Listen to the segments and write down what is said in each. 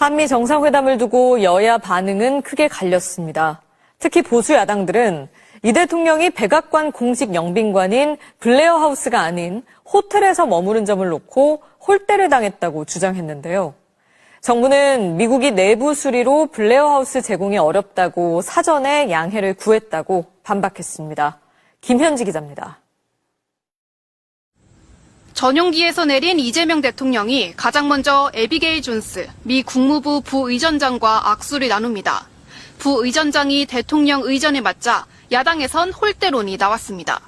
한미 정상회담을 두고 여야 반응은 크게 갈렸습니다. 특히 보수 야당들은 이 대통령이 백악관 공식 영빈관인 블레어 하우스가 아닌 호텔에서 머무른 점을 놓고 홀대를 당했다고 주장했는데요. 정부는 미국이 내부 수리로 블레어 하우스 제공이 어렵다고 사전에 양해를 구했다고 반박했습니다. 김현지 기자입니다. 전용기에서 내린 이재명 대통령이 가장 먼저 에비게일 존스 미 국무부 부의전장과 악수를 나눕니다. 부의전장이 대통령 의전에 맞자 야당에선 홀대론이 나왔습니다.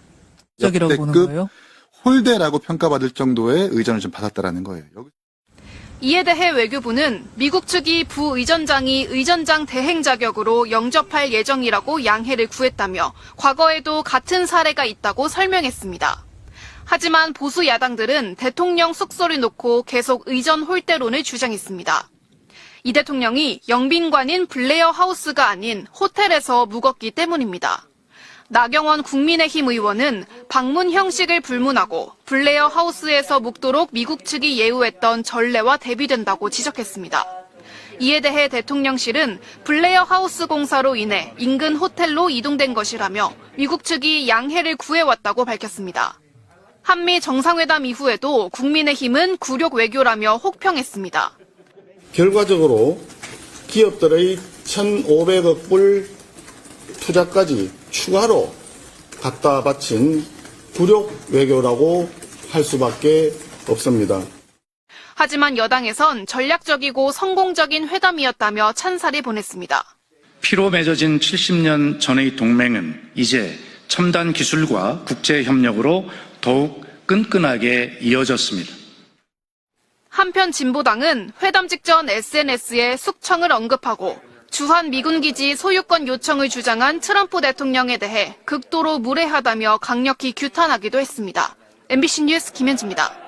적이라고 보는 거예요? 홀대라고 평가받을 정도의 의전을 좀 받았다라는 거예요. 여기- 이에 대해 외교부는 미국 측이 부의전장이 의전장 대행 자격으로 영접할 예정이라고 양해를 구했다며 과거에도 같은 사례가 있다고 설명했습니다. 하지만 보수 야당들은 대통령 숙소를 놓고 계속 의전 홀대론을 주장했습니다. 이 대통령이 영빈관인 블레어 하우스가 아닌 호텔에서 묵었기 때문입니다. 나경원 국민의힘 의원은 방문 형식을 불문하고 블레어 하우스에서 묵도록 미국 측이 예우했던 전례와 대비된다고 지적했습니다. 이에 대해 대통령실은 블레어 하우스 공사로 인해 인근 호텔로 이동된 것이라며 미국 측이 양해를 구해왔다고 밝혔습니다. 한미 정상회담 이후에도 국민의힘은 굴욕 외교라며 혹평했습니다. 결과적으로 기업들의 1,500억 불 투자까지 추가로 갖다 바친 굴욕 외교라고 할 수밖에 없습니다. 하지만 여당에선 전략적이고 성공적인 회담이었다며 찬사를 보냈습니다. 피로 맺어진 70년 전의 동맹은 이제 첨단 기술과 국제 협력으로 더욱 끈끈하게 이어졌습니다. 한편 진보당은 회담 직전 SNS에 숙청을 언급하고 주한 미군 기지 소유권 요청을 주장한 트럼프 대통령에 대해 극도로 무례하다며 강력히 규탄하기도 했습니다. MBC 뉴스 김현지입니다.